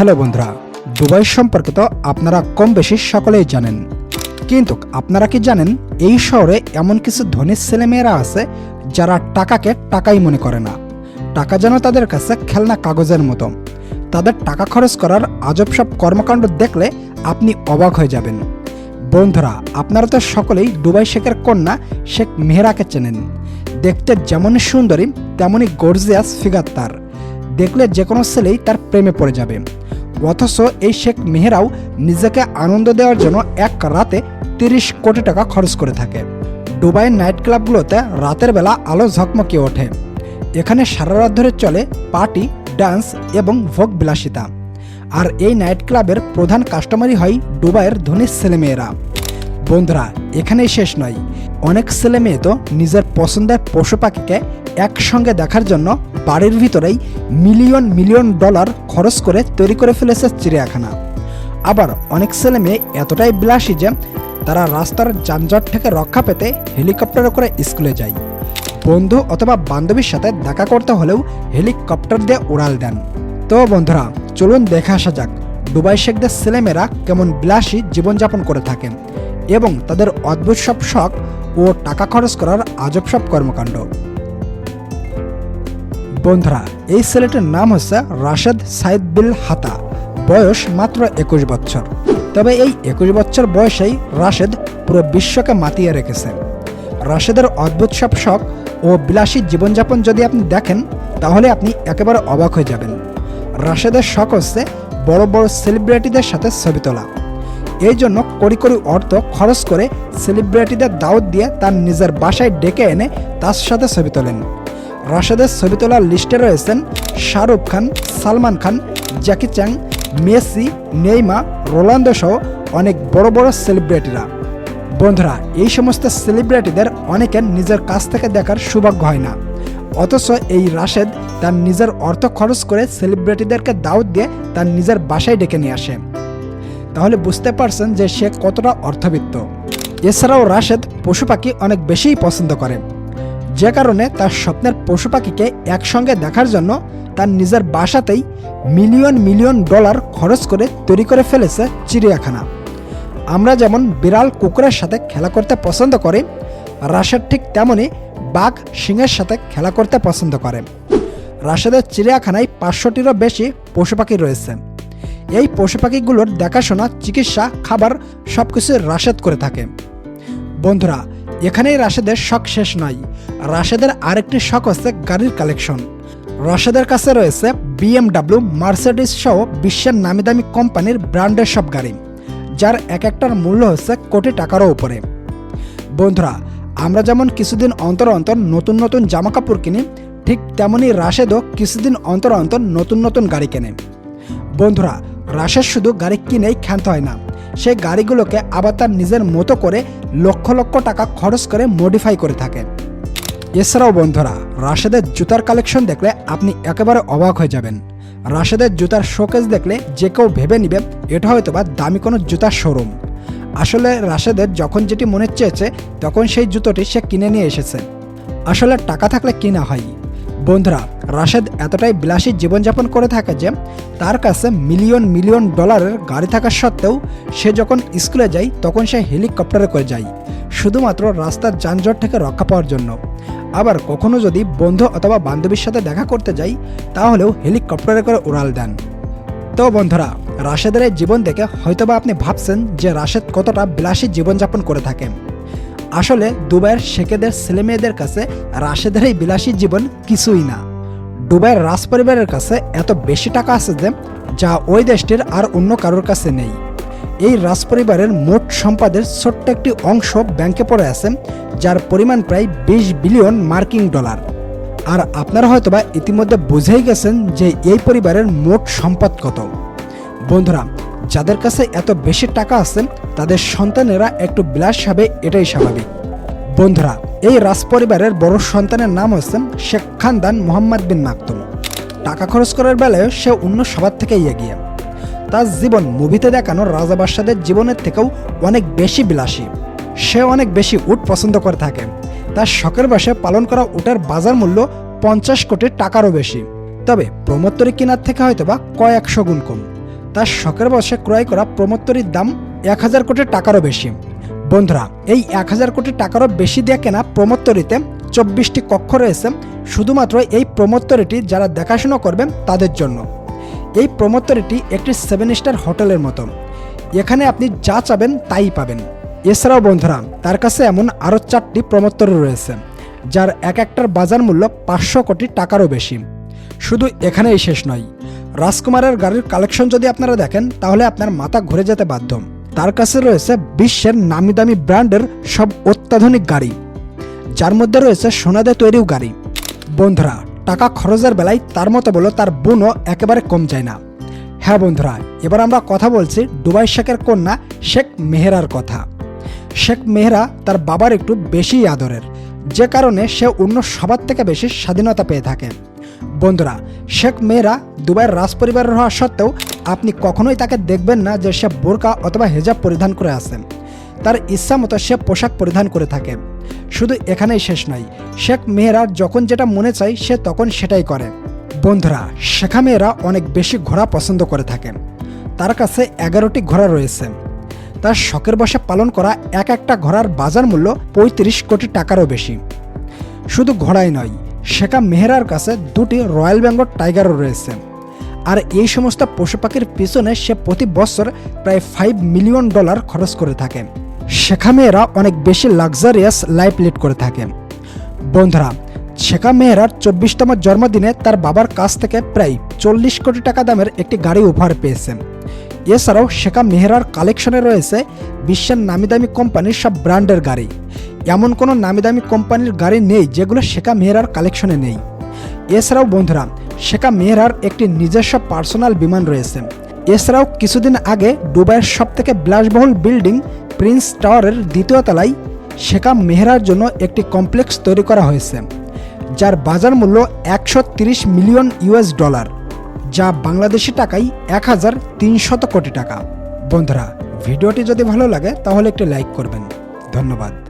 Hello বন্ধুরা, Dubai সম্পর্কে তো আপনারা কম বেশি সকলেই জানেন। কিন্তু আপনারা কি জানেন, এই শহরে এমন কিছু ধনী ছেলেমেয়েরা আছে যারা টাকাকে টাকাই মনে করে না। টাকা যেন তাদের কাছে খেলনা কাগজের মতো। তাদের টাকা খরচ করার আজব সব কর্মকাণ্ড দেখলে আপনি অবাক হয়ে যাবেন। বন্ধুরা, আপনারা তো সকলেই দুবাই শেখের কন্যা শেখ মেহরাকে চেনেন। দেখতে যেমন সুন্দরী তেমনই গর্জিয়াস ফিগার তার। দেখলে যে কোনো ছেলেই তার প্রেমে পড়ে যাবে। অথচ এই শেখ মেহেরাও নিজেকে আনন্দ দেওয়ার জন্য এক রাতে তিরিশ কোটি টাকা খরচ করে থাকে। দুবাইয়ের নাইট ক্লাবগুলোতে রাতের বেলা আলো ঝকমকিয়ে ওঠে। এখানে সারা রাত ধরে চলে পার্টি, ডান্স এবং ভোগ বিলাসিতা। আর এই নাইট ক্লাবের প্রধান কাস্টমারই হয় দুবাইয়ের ধনী ছেলেমেয়েরা। বন্ধুরা, এখানেই শেষ নয়। অনেক ছেলে মেয়ে তো নিজের পছন্দের পশু পাখিকে একসঙ্গে দেখার জন্য বাড়ির ভিতরেই মিলিয়ন মিলিয়ন ডলার খরচ করে তৈরি করে ফেলেছে চিড়িয়াখানা। আবার অনেক ছেলে মেয়ে এতটাই বিলাসী যে তারা রাস্তার যানজট থেকে রক্ষা পেতে হেলিকপ্টারে করে স্কুলে যায়। বন্ধু অথবা বান্ধবীর সাথে দেখা করতে হলেও হেলিকপ্টার দিয়ে উড়াল দেন। তো বন্ধুরা, চলুন দেখে আসা যাক দুবাই শেখদের ছেলেমেয়েরা কেমন বিলাসী জীবনযাপন করে থাকেন এবং তাদের অদ্ভুত সব শখ ও টাকা খরচ করার আজব সব কর্মকাণ্ড। বন্ধুরা, এই ছেলেটির নাম হচ্ছে রাশেদ সাইদ বিল হাতা। বয়স মাত্র একুশ বছর। তবে এই একুশ বছর বয়সেই রাশেদ পুরো বিশ্বকে মাতিয়ে রেখেছে রাশেদের অদ্ভুত সব শখ ও বিলাসী জীবনযাপন যদি আপনি দেখেন, তাহলে আপনি একেবারে অবাক হয়ে যাবেন। রাশেদের শখ হচ্ছে বড় বড় সেলিব্রিটিদের সাথে ছবি তোলা। এই জন্য কোটি কোটি অর্থ খরচ করে সেলিব্রিটিদের দাওয়াত দিয়ে তার নিজের বাসায় ডেকে এনে তার সাথে ছবি তোলেন। রাশেদের ছবি তোলার লিস্টে রয়েছেন Shahrukh Khan, Salman Khan, Jackie Chan, Messi Neymar Ronaldo সহ অনেক বড় বড় সেলিব্রিটিরা। বন্ধুরা, এই সমস্ত সেলিব্রিটিদের অনেকের নিজের কাছ থেকে দেখার সৌভাগ্য হয় না। অথচ এই রাশেদ তার নিজের অর্থ খরচ করে সেলিব্রিটিদেরকে দাওয়াত দিয়ে তার নিজের বাসায় ডেকে নিয়ে আসে। তাহলে বুঝতে পারছেন যে সে কতটা অর্থবিত্ত। এছাড়াও রাশেদ পশু পাখি অনেক বেশিই পছন্দ করে। যে কারণে তার স্বপ্নের পশু পাখিকে একসঙ্গে দেখার জন্য তার নিজের বাসাতেই মিলিয়ন মিলিয়ন ডলার খরচ করে তৈরি করে ফেলেছে চিড়িয়াখানা। আমরা যেমন বিড়াল কুকুরের সাথে খেলা করতে পছন্দ করি, রাশেদ ঠিক তেমনই বাঘ সিংহের সাথে খেলা করতে পছন্দ করে। রাশেদের চিড়িয়াখানায় পাঁচশোটিরও বেশি পশু পাখি রয়েছে। এই পশু পাখিগুলোর দেখাশোনা, চিকিৎসা, খাবার সব কিছু রাশেদ করে থাকে। বন্ধুরা এখানেই রাশেদের শখ শেষ নয়। রাশেদের আরেকটি শখ হচ্ছে গাড়ির কালেকশন। রাশেদের কাছে রয়েছে বিএমডাব্লিউ মার্সিডিস সহ বিশ্বের নামি দামি কোম্পানির ব্র্যান্ডের সব গাড়ি, যার এক একটার মূল্য হচ্ছে কোটি টাকারও উপরে। বন্ধুরা, আমরা যেমন কিছুদিন অন্তর অন্তর নতুন নতুন জামা কাপড় কিনি, ঠিক তেমনই রাশেদও কিছুদিন অন্তর অন্তর নতুন নতুন গাড়ি কেনে। বন্ধুরা, রাশেদ শুধু গাড়ি কিনেই ক্ষান্ত হয় না সেই গাড়িগুলোকে আবার তার নিজের মতো করে লক্ষ লক্ষ টাকা খরচ করে মডিফাই করে থাকে। এছাড়াও বন্ধুরা, রাশেদের জুতার কালেকশন দেখলে আপনি একেবারে অবাক হয়ে যাবেন। রাশেদের জুতার শোকেস দেখলে যে কেউ ভেবে নিবে, এটা হয়তো বা দামি কোনো জুতার শোরুম আসলে রাশেদের যখন যেটি মনে চেয়েছে, তখন সেই জুতোটি সে কিনে নিয়ে এসেছে। আসলে টাকা থাকলে কিনা হয়। বন্ধুরা, রাশেদ এতটাই বিলাসী জীবনযাপন করে থাকে যে তার কাছে মিলিয়ন মিলিয়ন ডলারের গাড়ি থাকা সত্ত্বেও সে যখন স্কুলে যায় তখন সে হেলিকপ্টারে করে যায়, শুধুমাত্র রাস্তার যানজট থেকে রক্ষা পাওয়ার জন্য। আবার কখনো যদি বন্ধু অথবা বান্ধবীর সাথে দেখা করতে যাই, তাহলেও হেলিকপ্টারে করে উড়াল দেন। তো বন্ধুরা, রাশেদের জীবন দেখে হয়তোবা আপনি ভাবছেন যে রাশেদ কতটা বিলাসী জীবনযাপন করে থাকেন আসলে দুবাইয়ের শেখেদের ছেলেমেয়েদের কাছে রাশেদের এই বিলাসী জীবন কিছুই না। দুবাইয়ের রাজ পরিবারের কাছে এত বেশি টাকা আছে যে, যা ওই দেশটির আর অন্য কারোর কাছে নেই। এই রাজ পরিবারের মোট সম্পদের ছোট্ট একটি অংশ ব্যাংকে পড়ে আছে, যার পরিমাণ প্রায় বিশ বিলিয়ন মার্কিন ডলার। আর আপনারা হয়তোবা ইতিমধ্যে বুঝেই গেছেন যে এই পরিবারের মোট সম্পদ কত। বন্ধুরা যাদের কাছে এত বেশি টাকা আছেন তাদের সন্তানেরা একটু বিলাস হবে, এটাই স্বাভাবিক। বন্ধুরা, এই রাজ পরিবারের বড় সন্তানের নাম হচ্ছে শেখ খানদান মোহাম্মদ বিন মাকতুম। টাকা খরচ করার বেলায় সে অন্য সবার থেকে এগিয়ে। তার জীবন মুভিতে দেখানো রাজা বাদশাদের জীবনের থেকেও অনেক বেশি বিলাসী। সে অনেক বেশি উট পছন্দ করে থাকে। তার শখের বসে পালন করা উটের বাজার মূল্য পঞ্চাশ কোটি টাকারও বেশি। তবে প্রমোত্তরী কেনার থেকে হয়তোবা কয়েকশো গুণ কম। তার শখের বসে ক্রয় করা প্রমোত্তরীর দাম এক হাজার কোটি টাকারও বেশি। বন্ধুরা, এই এক হাজার কোটি টাকারও বেশি দিয়ে কেনা প্রমোত্তরীতে চব্বিশটি কক্ষ রয়েছে, শুধুমাত্র এই প্রমোত্তরীটি যারা দেখাশোনা করবেন তাদের জন্য। এই প্রমোত্তরীটি একটি সেভেন স্টার হোটেলের মতো। এখানে আপনি যা চাবেন তাই পাবেন। এছাড়াও বন্ধুরা, তার কাছে এমন আরও চারটি প্রমোত্তরী রয়েছে, যার এক একটার বাজার মূল্য পাঁচশো কোটি টাকারও বেশি। শুধু এখানেই শেষ নয় রাজকুমারের গাড়ির কালেকশন যদি আপনারা দেখেন, তাহলে আপনার মাথা ঘুরে যেতে বাধ্য। তার কাছে রয়েছে বিশ্বের নামি দামি ব্র্যান্ডের সব অত্যাধুনিক গাড়ি। যার মধ্যে রয়েছে সোনাদে তৈরিও গাড়ি। বন্ধুরা, টাকা খরচের বেলায় তার মতো বলো তার বোনও একেবারে কম যায় না। হ্যাঁ বন্ধুরা, এবার আমরা কথা বলছি দুবাই শেখের কন্যা শেখ মেহেরার কথা। শেখ মেহরা তার বাবার একটু বেশি আদরের, যে কারণে সে অন্য সবার থেকে বেশি স্বাধীনতা পেয়ে থাকে। বন্ধুরা, শেখ মেয়েরা দুবাইয়ের রাজপরিবারের হওয়া সত্ত্বেও আপনি কখনোই তাকে দেখবেন না যে সে বোরকা অথবা হেজাব পরিধান করে আসেন তার ইচ্ছা মতো সে পোশাক পরিধান করে থাকে। শুধু এখানেই শেষ নয়, শেখ মেয়েরা যখন যেটা মনে চায়, সে তখন সেটাই করে। বন্ধুরা, শেখা মেয়েরা অনেক বেশি ঘোড়া পছন্দ করে থাকেন। তার কাছে এগারোটি ঘোড়া রয়েছে। তার শখের বসে পালন করা এক একটা ঘোড়ার বাজার মূল্য পঁয়ত্রিশ কোটি টাকারও বেশি। শুধু ঘোড়াই নয় শেখা মেহরার কাছে দুটি রয়্যাল বেঙ্গল টাইগারও রয়েছে। আর এই সমস্ত পশু পাখির পিছনে সে প্রতি বছর প্রায় ফাইভ মিলিয়ন ডলার খরচ করে থাকে। শেখা মেয়েরা অনেক বেশি লাক্সারিয়াস লাইফ লিড করে থাকে। বন্ধুরা, শেখা মেহরার চব্বিশতম জন্মদিনে তার বাবার কাছ থেকে প্রায় চল্লিশ কোটি টাকা দামের একটি গাড়ি উপহার পেয়েছে। এছাড়াও শেখা মেহরার কালেকশনে রয়েছে বিশ্বের নামি দামি কোম্পানির সব ব্র্যান্ডের গাড়ি। এমন কোনো নামি দামি কোম্পানির গাড়ি নেই যেগুলো শেখা মেহরার কালেকশনে নেই। এছাড়াও বন্ধুরা, শেখা মেহরার একটি নিজস্ব পার্সোনাল বিমান রয়েছে। এছাড়াও কিছুদিন আগে দুবাইয়ের সব থেকে বিলাসবহুল বিল্ডিং প্রিন্স টাওয়ারের দ্বিতীয় তলায় শেখা মেহরার জন্য একটি কমপ্লেক্স তৈরি করা হয়েছে, যার বাজার মূল্য একশো মিলিয়ন ইউএস ডলার, যা বাংলাদেশি টাকায় এক হাজার তিনশত কোটি টাকা। বন্ধুরা, ভিডিওটি যদি ভালো লাগে তাহলে একটি লাইক করবেন। ধন্যবাদ।